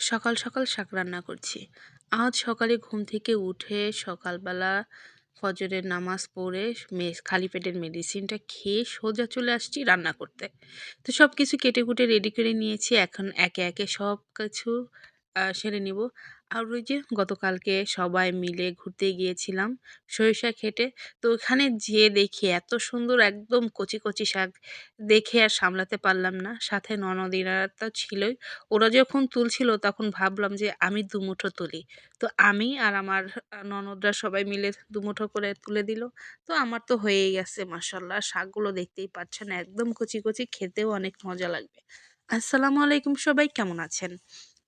সকাল সকাল শাক রান্না করছি। আজ সকালে ঘুম থেকে উঠে সকালবেলা ফজরের নামাজ পড়ে মে- খালি পেটের মেডিসিনটা খেয়ে সোজা চলে আসছি রান্না করতে। তো সব কিছু কেটে কুটে রেডি করে নিয়েছি। এখন একে একে সব কিছু সেরে নিব। আর ওই যে গতকালকে সবাই মিলে ঘুরতে গিয়েছিলাম সরিষা খেটে। তো ওখানে যেয়ে দেখি এত সুন্দর একদম কচি কচি শাক দেখে আর সামলাতে পারলাম না। সাথে ননদিরা তো ছিলই। ওরা যখন তুলছিল তখন ভাবলাম যে আমি দুমুঠো তুলি। তো আমি আর আমার ননদরা সবাই মিলে দুমুঠো করে তুলে দিল। তো আমার তো হয়েই গেছে মাসাল্লাহ শাকগুলো দেখতেই পাচ্ছেন একদম কচি কচি, খেতেও অনেক মজা লাগবে। আসসালামু আলাইকুম সবাই, কেমন আছেন?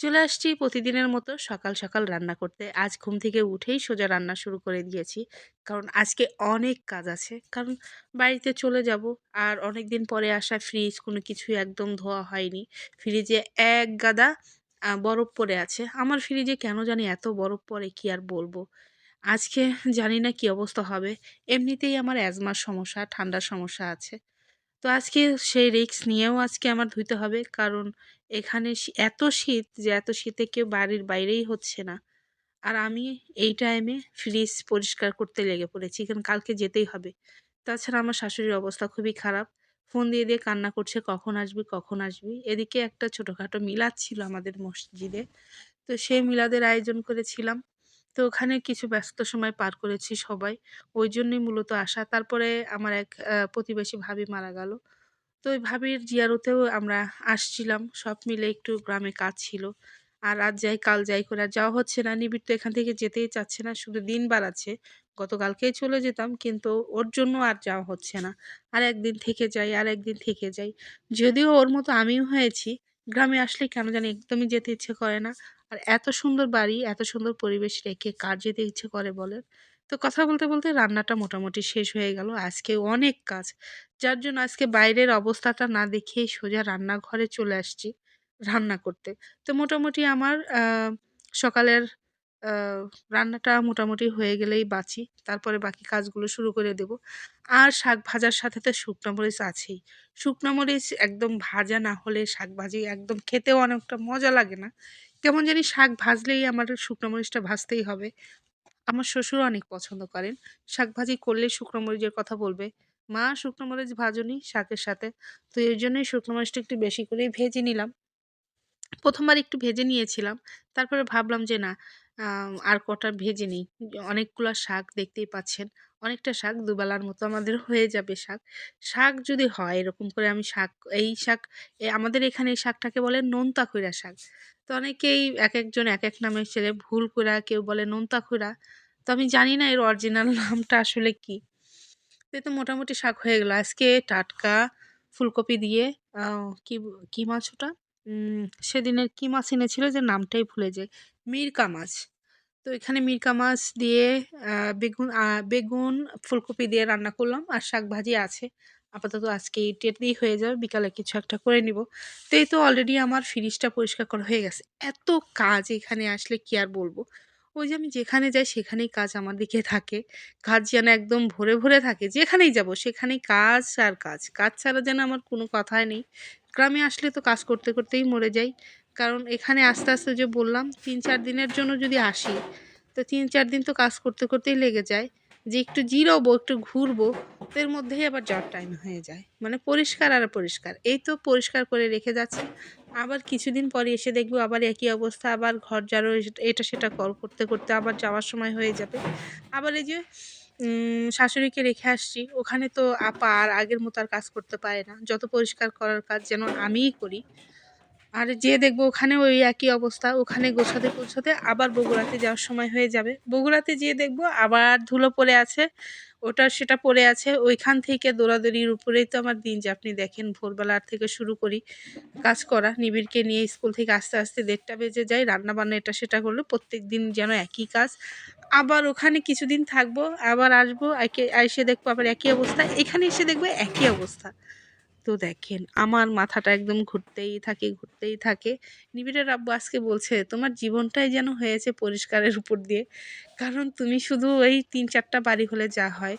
চলে আসছি প্রতিদিনের মতো সকাল সকাল রান্না করতে। আজ ঘুম থেকে উঠেই সোজা রান্না শুরু করে দিয়েছি। কারণ আজকে অনেক কাজ আছে। কারণ বাড়িতে চলে যাব আর অনেক দিন পরে আসা ফ্রিজ কোনো কিছুই একদম ধোয়া হয়নি। ফ্রিজে এক গাদা বরফ পড়ে আছে। আমার ফ্রিজে কেন জানি এত বরফ পড়ে কি আর বলব? আজকে জানি না কি অবস্থা হবে। এমনিতেই আমার অ্যাজমার সমস্যা, ঠান্ডার সমস্যা আছে। তো আজকে সেই রিস্ক নিয়েও আজকে আমার ধুইতে হবে। কারণ এখানে এত শীত যে, এত শীতে কেউ বাড়ির বাইরেই হচ্ছে না। আর আমি এই টাইমে ফ্রিজ পরিষ্কার করতে লেগে পড়েছি। কারণ কালকে যেতেই হবে। তাছাড়া আমার শাশুড়ির অবস্থা খুবই খারাপ। ফোন দিয়ে দিয়ে কান্না করছে, কখন আসবি কখন আসবি? এদিকে একটা ছোটোখাটো মিলাদ ছিল আমাদের মসজিদে। তো সেই মিলাদের আয়োজন করেছিলাম। তো ওখানে কিছু ব্যস্ত সময় পার করেছি সবাই। ওই জন্যই মূলত আসা। তারপরে আমার এক প্রতিবেশী ভাবি মারা গেল। তো ওই ভাবির জিয়ারতেও আমরা আসছিলাম। সব মিলে একটু গ্রামে কাজ ছিল। আর আজ যাই, কাল যাই করে আর যাওয়া হচ্ছে না। নিবিড় তো এখান থেকে যেতেই চাচ্ছে না। শুধু দিন বাড়াচ্ছে। গতকালকেই চলে যেতাম, কিন্তু ওর জন্য আর যাওয়া হচ্ছে না। আর একদিন থেকে যাই আর একদিন থেকে যাই। যদিও ওর মতো আমিও হয়েছি গ্রামে আসলে কেন জানি একদমই যেতে ইচ্ছে করে না। আর এত সুন্দর বাড়ি, এত সুন্দর পরিবেশ রেখে কার যেতে ইচ্ছে করে বলেন তো কথা বলতে বলতে রান্নাটা মোটামুটি শেষ হয়ে গেল। আজকে অনেক কাজ, যার জন্য আজকে বাইরের অবস্থাটা না দেখেই সোজা রান্নাঘরে চলে আসছি রান্না করতে। তো মোটামুটি আমার সকালের রান্নাটা মোটামুটি হয়ে গেলেই বাঁচি তারপরে বাকি কাজগুলো শুরু করে দেব। আর শাক ভাজার সাথে তো শুকনো মরিচ আছেই। শুকনো মরিচ একদম ভাজা না হলে শাক ভাজি একদম খেতেও অনেকটা মজা লাগে না। কেমন জানি শাক ভাজলেই আমার শুকনো মরিচটা ভাজতেই হবে। আমার শ্বশুর অনেক পছন্দ করেন। শাক ভাজি করলে শুকনো মরিচের কথা বলবে, মা, শুকনো মরিচ ভাজুনি শাকের সাথে। তো এই জন্যই শুকনো মরিচটা একটু বেশি করেই ভেজে নিলাম। প্রথমবার একটু ভেজে নিয়েছিলাম। তারপরে ভাবলাম যে, না আর কটা ভেজে নিই। অনেকগুলো শাক দেখতেই পাচ্ছেন। অনেকটা শাক দুবেলার মতো আমাদের হয়ে যাবে শাক। শাক যদি হয়, এরকম করে আমি শাক, এই শাক আমাদের এখানে এই শাকটাকে বলে নোনতা খৈরা শাক। তো অনেকেই এক একজন এক এক নামে ছেলে ভুল কইরা কেউ বলে নোনতা খৈরা। তো আমি জানি না এর অরিজিনাল নামটা আসলে কি। তো মোটামুটি শাক হয়ে গেল। আজকে টাটকা, ফুলকপি দিয়ে কি কি মাছ ওটা? সেদিনের কি মাছ এনেছিল যে নামটাই ভুলে যাই। মিরকা মাছ। তো এখানে মিরকা মাছ দিয়ে বেগুন বেগুন, ফুলকপি দিয়ে রান্না করলাম আর শাক ভাজি আছে। আপাতত আজকে এটাতেই হয়ে যাবে, বিকালে কিছু একটা করে নিব। তো এই তো অলরেডি আমার ফ্রিজটা পরিষ্কার করা হয়ে গেছে। এত কাজ এখানে আসলে কি আর বলব? ওই যে আমি যেখানে যাই সেখানেই কাজ আমার দিকে থাকে। কাজ যেন একদম ভরে ভরে থাকে, যেখানেই যাব সেখানেই কাজ আর কাজ। কাজ ছাড়া যেন আমার কোনো কথাই নেই। গ্রামে আসলে তো কাজ করতে করতেই মরে যাই। কারণ এখানে আস্তে আস্তে যে বললাম, তিন চার দিনের জন্য যদি আসি, তো তিন চার দিন তো কাজ করতে করতেই লেগে যায়। যে একটু জিরোবো, একটু ঘুরবো, এর মধ্যেই আবার যাওয়ার টাইম হয়ে যায়। মানে পরিষ্কার আর পরিষ্কার এই তো পরিষ্কার করে রেখে যাচ্ছে। আবার কিছুদিন পরে এসে দেখব আবার একই অবস্থা, আবার ঘর ঝাড়ু এটা সেটা কল করতে করতে আবার যাওয়ার সময় হয়ে যাবে। আবার এই যে শাশুড়িকে রেখে আসছি, ওখানে তো আপা আর আগের মতো আর কাজ করতে পারে না। যত পরিষ্কার করার কাজ যেন আমিই করি আর যে দেখব ওখানে ওই একই অবস্থা, ওখানে গোছাতে গোছাতে আবার বগুড়াতে যাওয়ার সময় হয়ে যাবে। বগুড়াতে যেয়ে দেখব আবার ধুলো পড়ে আছে, ওটা সেটা পড়ে আছে, ওইখান থেকে দৌড়াদৌড়ির উপরেই তো আমার দিন যে আপনি দেখেন ভোরবেলার থেকে শুরু করি কাজ করা, নিবিড়কে নিয়ে স্কুল থেকে আস্তে আস্তে দেড়টা বেজে যায় রান্না বান্না এটা সেটা করল প্রত্যেক দিন যেন একই কাজ। আবার ওখানে কিছুদিন থাকব, আবার আসব, একে এসে দেখব আবার একই অবস্থা, এখানে এসে দেখব একই অবস্থা। তো দেখেন, আমার মাথাটা একদম ঘুরতেই থাকে ঘুরতেই থাকে। নিবিড়ের আব্বু আজকে বলছে, তোমার জীবনটাই যেন হয়েছে পরিষ্কারের উপর দিয়ে। কারণ তুমি শুধু ওই তিন চারটা বাড়ি হলে যা হয়।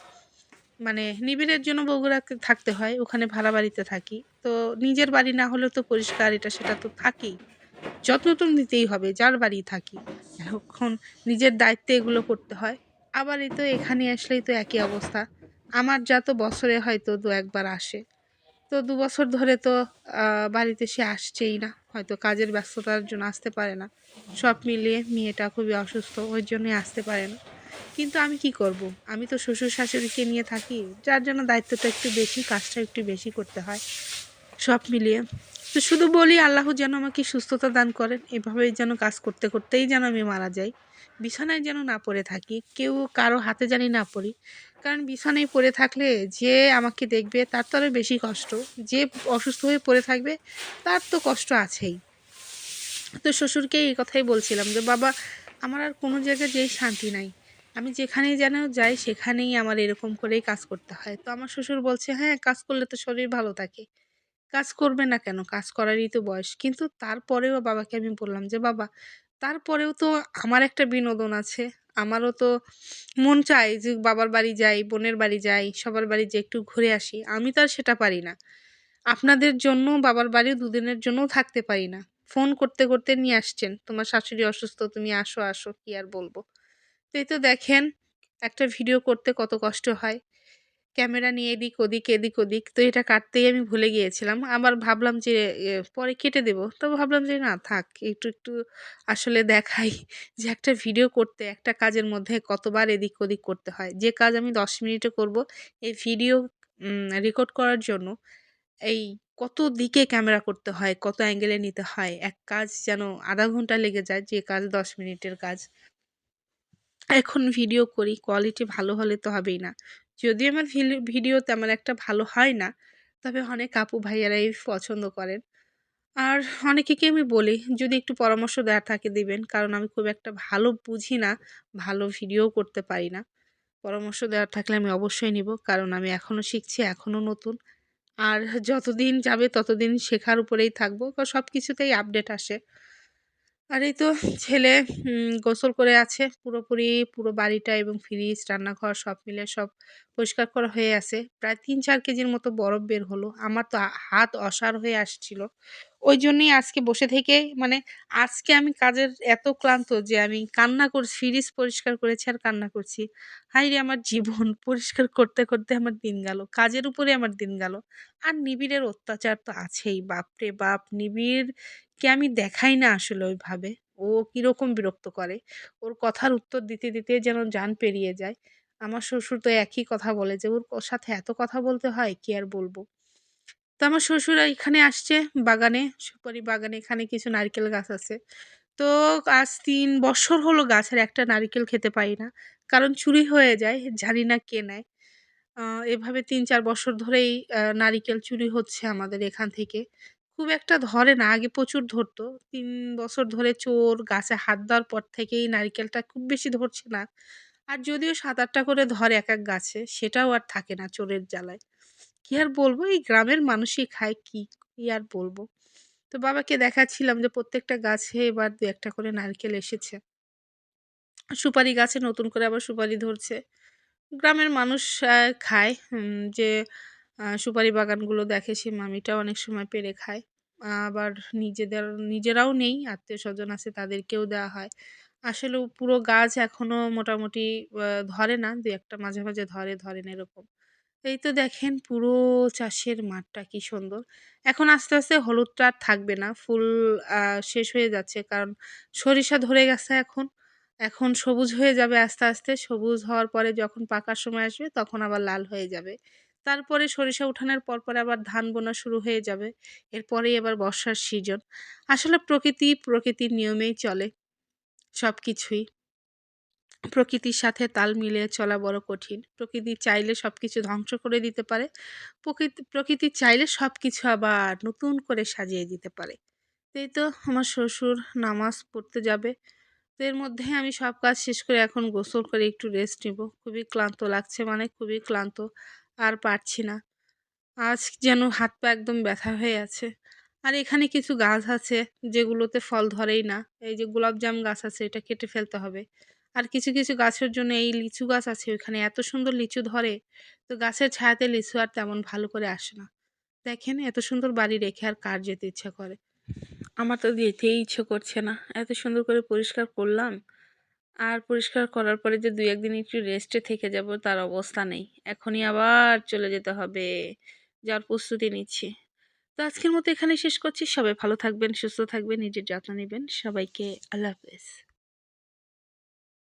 মানে নিবিড়ের জন্য বগুড়া থাকতে হয়, ওখানে ভাড়া বাড়িতে থাকি। তো নিজের বাড়ি না হলেও তো পরিষ্কার, এটা সেটা তো থাকেই। যত্ন তো নিতেই হবে, যার বাড়ি থাকি। এখন নিজের দায়িত্বে এগুলো করতে হয়। আবার এই তো এখানে আসলেই তো একই অবস্থা। আমার যা তো বছরে হয়তো দু একবার আসে। তো দু বছর ধরে তো বাড়িতে সে আসছেই না। হয়তো কাজের ব্যস্ততার জন্য আসতে পারে না। সব মিলিয়ে মেয়েটা খুবই অসুস্থ, ওই জন্যই আসতে পারে না। কিন্তু আমি কি করব? আমি তো শ্বশুর শাশুড়িকে নিয়ে থাকি, যার জন্য দায়িত্বটা একটু বেশি, কাজটা একটু বেশি করতে হয়। সব মিলিয়ে তো শুধু বলি, আল্লাহ যেন আমাকে সুস্থতা দান করেন। এভাবেই যেন কাজ করতে, করতেই যেন আমি মারা যাই। বিছানায় যেন না পড়ে থাকি, কেউ কারও হাতে জানি না পড়ি। কারণ বিছানায় পড়ে থাকলে যে আমাকে দেখবে তার তো আরও বেশি কষ্ট। যে অসুস্থ হয়ে পড়ে থাকবে তার তো কষ্ট আছেই। তো শ্বশুরকে এই কথাই বলছিলাম যে, বাবা, আমার আর কোনো জায়গায় যেই শান্তি নাই। আমি যেখানেই যেন যাই সেখানেই আমার এরকম করেই কাজ করতে হয়। তো আমার শ্বশুর বলছে হ্যাঁ কাজ করলে তো শরীর ভালো থাকে। কাজ করবে না কেন? কাজ করারই তো বয়স। কিন্তু তারপরেও বাবাকে আমি বললাম যে, বাবা তারপরেও তো আমার একটা বিনোদন আছে। আমারও তো মন চায় যে বাবার বাড়ি যাই, বোনের বাড়ি যাই, সবার বাড়ি যে একটু ঘুরে আসি। আমি তো আর সেটা পারি না। আপনাদের জন্য, বাবার বাড়ি দুদিনের জন্যও থাকতে পারি না। ফোন করতে করতে নিয়ে আসছেন। তোমার শাশুড়ি অসুস্থ, তুমি আসো আসো, কি আর বলব? তো এই তো দেখেন, একটা ভিডিও করতে কত কষ্ট হয়। ক্যামেরা নিয়ে এদিক ওদিক এদিক ওদিক। তো এটা কাটতেই আমি ভুলে গিয়েছিলাম। আবার ভাবলাম যে পরে কেটে দেব। তো ভাবলাম যে, না, থাক, একটু একটু আসলে দেখাই যে, একটা ভিডিও করতে, একটা কাজের মধ্যে কতবার এদিক ওদিক করতে হয়। যে কাজ আমি দশ মিনিটে করব এই ভিডিও রেকর্ড করার জন্য এই কত দিকে ক্যামেরা করতে হয়, কত অ্যাঙ্গেলে নিতে হয়, এক কাজ যেন আধা ঘণ্টা লেগে যায়, যে কাজ দশ মিনিটের কাজ। এখন ভিডিও করি কোয়ালিটি ভালো হলে তো হবেই না। যদিও আমার ভিডিও তেমন একটা ভালো হয় না, তবে অনেক আপু ভাইয়ারাই পছন্দ করেন। আর অনেকেকে আমি বলি, যদি একটু পরামর্শ দেওয়ার থাকে দিবেন, কারণ আমি খুব একটা ভালো বুঝি না, ভালো ভিডিও করতে পারি না। পরামর্শ দেওয়ার থাকলে আমি অবশ্যই নিব, কারণ আমি এখনও শিখছি এখনও নতুন। আর যতদিন যাবে ততদিন শেখার উপরেই থাকব সব কিছুতেই আপডেট আসে। আর এই তো ছেলে গোসল করে আছে পুরোপুরি, পুরো বাড়িটা এবং ফ্রিজ রান্নাঘর সব মিলে সব পরিষ্কার করা হয়ে আছে। প্রায় তিন চার কেজির মতো বরফ বের হলো। আমার তো হাত অসার হয়ে আসছিল। ওই জন্যই আজকে বসে থেকে মানে আজকে আমি কাজের এত ক্লান্ত যে আমি কান্না করছি ফ্রিজ পরিষ্কার করেছি আর কান্না করছি। হাই রে আমার জীবন, পরিষ্কার করতে করতে আমার দিন গেল। কাজের উপরে আমার দিন গেল। আর নিবিড়ের অত্যাচার তো আছেই, বাপরে বাপ নিবিড়কে আমি দেখাই না আসলে ওইভাবে। ও কীরকম বিরক্ত করে। ওর কথার উত্তর দিতে দিতে যেন যান পেরিয়ে যায়। আমার শ্বশুর তো একই কথা বলে যে, ওর সাথে এত কথা বলতে হয়, কি আর বলব? তো আমার শ্বশুর এখানে আসছে বাগানে, সুপারি বাগানে। এখানে কিছু নারকেল গাছ আছে। তো আজ তিন বছর হলো গাছের একটা নারিকেল খেতে পাই না। কারণ চুরি হয়ে যায়, জানি না কে নেয়। এভাবে তিন, চার বছর ধরেই নারিকেল চুরি হচ্ছে আমাদের এখান থেকে। খুব একটা ধরে না। আগে প্রচুর ধরতো। তিন বছর ধরে চোর, গাছে হাত দেওয়ার পর থেকেই নারিকেলটা খুব বেশি ধরছে না। আর যদিও সাত আটটা করে ধরে এক এক গাছে, সেটাও আর থাকে না চোরের জ্বালায়। কি আর বলব? এই গ্রামের মানুষই খায়, কি কি আর বলব? তো বাবাকে দেখাচ্ছিলাম যে প্রত্যেকটা গাছে এবার দু একটা করে নারকেল এসেছে। সুপারি গাছে নতুন করে আবার সুপারি ধরছে। গ্রামের মানুষ খায় যে সুপারি বাগানগুলো দেখে সে মামিটা অনেক সময় পেরে খায়। আবার নিজেদের, নিজেরাও নেই আত্মীয় স্বজন আছে তাদেরকেও দেওয়া হয়। আসলে পুরো গাছ এখনও মোটামুটি ধরে না, দু একটা মাঝে মাঝে ধরে ধরেন এরকম। এই তো দেখেন পুরো চাষের মাঠটা কি সুন্দর। এখন আস্তে আস্তে হলুদটা আর থাকবে না, ফুল শেষ হয়ে যাচ্ছে কারণ সরিষা ধরে গেছে এখন। এখন সবুজ হয়ে যাবে আস্তে আস্তে। সবুজ হওয়ার পরে যখন পাকার সময় আসবে তখন আবার লাল হয়ে যাবে। তারপরে সরিষা উঠানোর পর পরে আবার ধান বোনা শুরু হয়ে যাবে। এরপরেই আবার বর্ষার সিজন। আসলে প্রকৃতি প্রকৃতির নিয়মেই চলে সব কিছুই প্রকৃতির সাথে তাল মিলিয়ে চলা বড় কঠিন। প্রকৃতি চাইলে সব কিছু ধ্বংস করে দিতে পারে। প্রকৃতি প্রকৃতি চাইলে সব কিছু আবার নতুন করে সাজিয়ে দিতে পারে। এই তো আমার শ্বশুর নামাজ পড়তে যাবে। তো এর মধ্যে আমি সব কাজ শেষ করে এখন গোসল করে একটু রেস্ট নেব। খুবই ক্লান্ত লাগছে মানে খুবই ক্লান্ত। আর পারছি না। আজ যেন হাত পা একদম ব্যথা হয়ে আছে। আর এখানে কিছু গাছ আছে যেগুলোতে ফল ধরেই না। এই যে গোলাপজাম গাছ আছে এটা কেটে ফেলতে হবে। আর কিছু কিছু গাছের জন্য এই লিচু গাছ আছে, ওইখানে এত সুন্দর লিচু ধরে, তো গাছের ছায়াতে লিচু আর তেমন ভালো করে আসে না। দেখেন এত সুন্দর বাড়ি রেখে আর কার যেতে ইচ্ছা করে। আমার তো যেতেই ইচ্ছে করছে না। এত সুন্দর করে পরিষ্কার করলাম আর পরিষ্কার করার পরে যে দুই একদিন একটু রেস্টে থেকে যাব, তার অবস্থা নেই। এখনই আবার চলে যেতে হবে যার প্রস্তুতি নিচ্ছি। তো আজকের মতো এখানে শেষ করছি। সবাই ভালো থাকবেন, সুস্থ থাকবেন, নিজের যত্ন নেবেন। সবাইকে আল্লাহ হাফেজ।